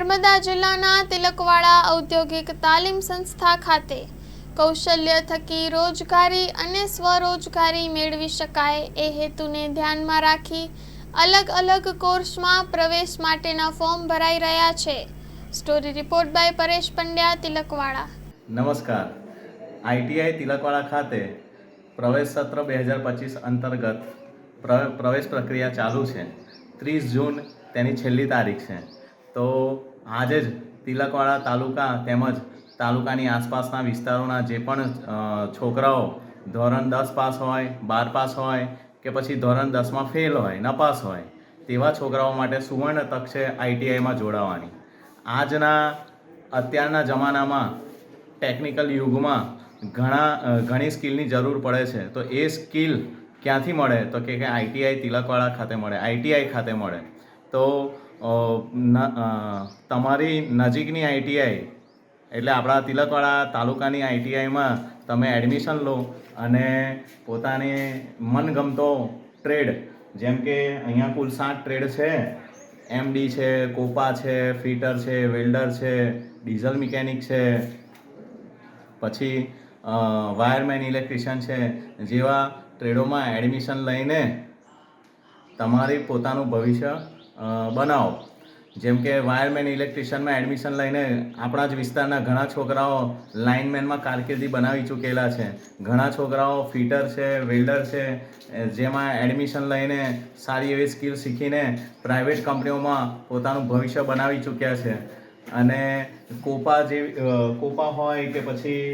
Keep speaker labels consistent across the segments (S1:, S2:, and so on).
S1: નર્મદા જિલ્લાના તિલકવાડા ઔદ્યોગિક તાલીમ સંસ્થા ખાતે કૌશલ્ય થકી રોજગારી અને સ્વરોજગારી મેળવી શકાય એ હેતુને ધ્યાનમાં રાખી અલગ અલગ કોર્સમાં પ્રવેશ માટેના ફોર્મ ભરાઈ રહ્યા છે. Story report by Paresh Pandya, Tilakwada.
S2: નમસ્કાર. આઈટીઆઈ તિલકવાડા ખાતે પ્રવેશ સત્ર બે હજાર પચીસ અંતર્ગત પ્ર- પ્રવેશ પ્રક્રિયા ચાલુ છે. ત્રીસ જૂન તેની છેલ્લી તારીખ છે. તો આજે જ તિલકવાડા તાલુકા તેમજ તાલુકાની આસપાસના વિસ્તારોના જે પણ છોકરાઓ ધોરણ દસ પાસ હોય, બાર પાસ હોય કે પછી ધોરણ દસમાં ફેલ હોય, નપાસ હોય, તેવા છોકરાઓ માટે સુવર્ણ તક છે આઈટીઆઈમાં જોડાવાની. આજના, અત્યારના જમાનામાં ટેકનિકલ યુગમાં ઘણા ઘણી સ્કિલની જરૂર પડે છે. તો એ સ્કિલ ક્યાંથી મળે? તો કે આઈટીઆઈ તિલકવાડા ખાતે મળે આઈટીઆઈ ખાતે મળે. તો તમારી નજીકની આઈટીઆઈ એટલે આપણા તિલકવાડા તાલુકાની આઈટીઆઈમાં તમે એડમિશન લો અને પોતાને મનગમતો ટ્રેડ, જેમ કે અહીંયા કુલ સાત ટ્રેડ છે એમડી છે, કોપા છે, ફિટર છે, વેલ્ડર છે, ડીઝલ મિકેનિક છે, પછી વાયરમેન ઇલેક્ટ્રિશિયન છે, જેવા ટ્રેડોમાં એડમિશન લઈને તમારી પોતાનું ભવિષ્ય બનાવો. જેમ કે વાયરમેન ઇલેક્ટ્રિશિયનમાં એડમિશન લઈને આપણા જ વિસ્તારના ઘણા છોકરાઓ લાઇનમેનમાં કારકિર્દી બનાવી ચૂકેલા છે. ઘણા છોકરાઓ ફિટર છે, વેલ્ડર છે જેમાં એડમિશન લઈને સારી એવી સ્કિલ શીખીને પ્રાઇવેટ કંપનીઓમાં પોતાનું ભવિષ્ય બનાવી ચૂક્યા છે. અને કોપા જેવી કોપા હોય કે પછી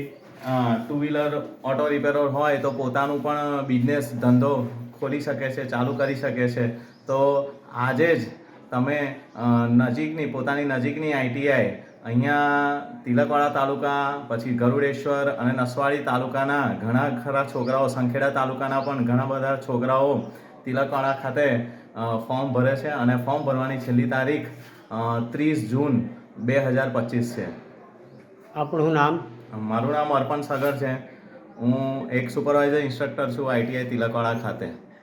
S2: ટુ વ્હીલર ઓટો રિપેરર હોય તો પોતાનું પણ બિઝનેસ ધંધો ખોલી શકે છે, ચાલુ કરી શકે છે. તો આજે જ તમે નજીકની પોતાની નજીકની આઈટીઆઈ અહીંયા તિલકવાડા તાલુકા પછી ગરુડેશ્વર અને નસવાડી તાલુકાના ઘણા ખરા છોકરાઓ સંખેડા તાલુકાના પણ ઘણા બધા છોકરાઓ તિલકવાડા ખાતે ફોર્મ ભરે છે અને ફોર્મ ભરવાની છેલ્લી તારીખ ત્રીસ જૂન બે હજાર પચીસ છે.
S3: આપણું નામ?
S2: મારું નામ અર્પણ સાગર છે. હું એક સુપરવાઇઝર ઇન્સ્ટ્રક્ટર છું આઈટીઆઈ તિલકવાડા ખાતે.